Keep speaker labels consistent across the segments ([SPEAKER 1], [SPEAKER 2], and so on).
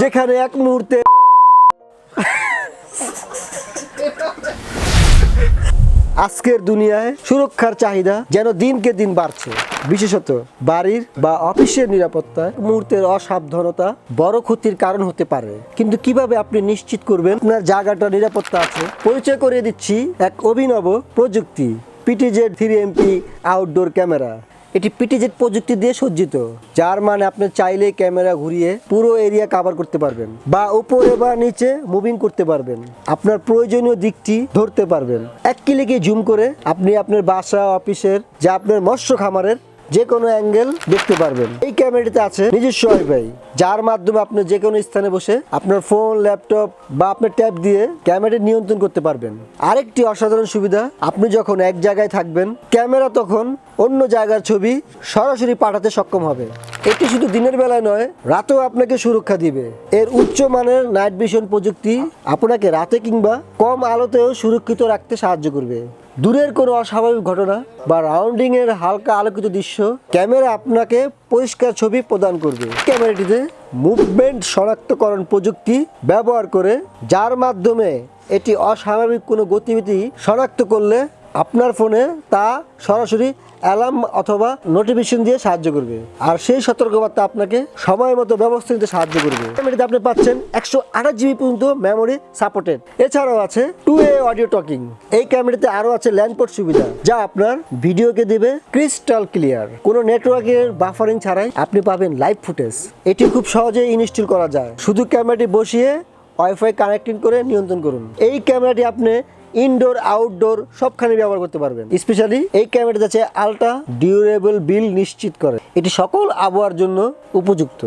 [SPEAKER 1] যেখানে এক মুহূর্তে আজকের দুনিয়ায় সুরক্ষার চাহিদা যেন দিনকে দিন বাড়ছে। বিশেষত বাড়ির বা অফিসের নিরাপত্তায় মুহূর্তের অসাবধানতা বড় ক্ষতির কারণ হতে পারে। কিন্তু কীভাবে আপনি নিশ্চিত করবেন আপনার জায়গাটা নিরাপত্তা আছে? পরিচয় করিয়ে দিচ্ছি এক অভিনব প্রযুক্তি PTZ three MP outdoor camera এটি পিটিজেট প্রযুক্তি দিয়ে সজ্জিত, যার মানে আপনি চাইলে ক্যামেরা ঘুরিয়ে পুরো এরিয়া কাভার করতে পারবেন বা উপরে বা নিচে মুভিং করতে পারবেন। আপনার প্রয়োজনীয় দিকটি ধরতে পারবেন। এক ক্লিকে জুম করে আপনি আপনার বাসা অফিসের যা আপনার মৎস্য খামারের যে কোনো অ্যাঙ্গেল দেখতে পারবেন। এই ক্যামেরাটিতে আছে নিজস্ব ওয়াইফাই যার মাধ্যমে আপনি যে কোনো স্থানে বসে আপনার ফোন ল্যাপটপ বা আপনার ট্যাব দিয়ে ক্যামেরাটি নিয়ন্ত্রণ করতে পারবেন। আরেকটি অসাধারণ সুবিধা, আপনি যখন এক জায়গায় থাকবেন ক্যামেরা তখন অন্য জায়গার ছবি সরাসরি পাঠাতে সক্ষম হবে। এটি শুধু দিনের বেলায় নয়, রাতেও আপনাকে সুরক্ষা দিবে। এর উচ্চ মানের নাইট ভিশন প্রযুক্তি আপনাকে রাতে কিংবা কম আলোতেও সুরক্ষিত রাখতে সাহায্য করবে। দূরের কোনো অস্বাভাবিক ঘটনা বা রাউন্ডিংয়ের হালকা আলোকিত দৃশ্য, ক্যামেরা আপনাকে পরিষ্কার ছবি প্রদান করবে। ক্যামেরাটিতে মুভমেন্ট শনাক্তকরণ প্রযুক্তি ব্যবহার করে, যার মাধ্যমে এটি অস্বাভাবিক কোনো গতিবিধি শনাক্ত করলে আপনার ফোনে তা সরাসরি অ্যালার্ম অথবা নোটিফিকেশন দিয়ে সাহায্য করবে। আর সেই সতর্কবার্তা আপনাকে সময় মতো ব্যবস্থা নিতে সাহায্য করবে। ক্যামেরাতে আপনি পাচ্ছেন একশো আঠাশ জিবি পর্যন্ত মেমোরি সাপোর্টেড এছাড়াও আছে টু এ অডিও টকিং এই ক্যামেরাতে আরও আছে ল্যান্ডপোর্ট সুবিধা, যা আপনার ভিডিওকে দেবে ক্রিস্টাল ক্লিয়ার কোনো নেটওয়ার্কের বাফারিং ছাড়াই আপনি পাবেন লাইভ ফুটেজ এটি খুব সহজেই ইনস্টল করা যায়। শুধু ক্যামেরাটি বসিয়ে ওয়াইফাই কানেক্টিং করে নিয়ন্ত্রণ করুন। এই ক্যামেরাটি আপনি ইনডোর আউটডোর সবখানে ব্যবহার করতে পারবেন। স্পেশালি এই ক্যামেরাটা আছে আলট্রা ডিউরেবল বিল নিশ্চিত করে। এটি সকল আবহাওয়ার জন্য উপযুক্ত।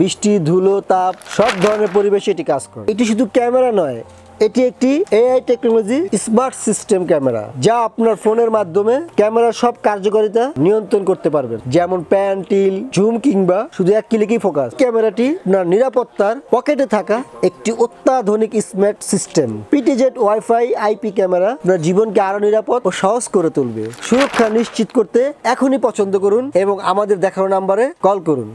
[SPEAKER 1] বৃষ্টি, ধুলো, তাপ, সব ধরনের পরিবেশে এটি কাজ করে। এটি শুধু ক্যামেরা নয় এটি একটি AI technology smart system camera যা আপনার ফোনের মাধ্যমে ক্যামেরার সব কার্যকারিতা নিয়ন্ত্রণ করতে পারবেন। যেমন প্যান, টিল জুম কিংবা শুধু এক ক্লিকেই ফোকাস ক্যামেরাটি আপনার নিরাপত্তার পকেটে থাকা একটি অত্যাধুনিক smart system PTZ wifi IP camera আপনার জীবনকে আরও নিরাপদ ও সহজ করে তুলবে। সুরক্ষা নিশ্চিত করতে এখনই পছন্দ করুন এবং আমাদের দেখানো নাম্বারে কল করুন।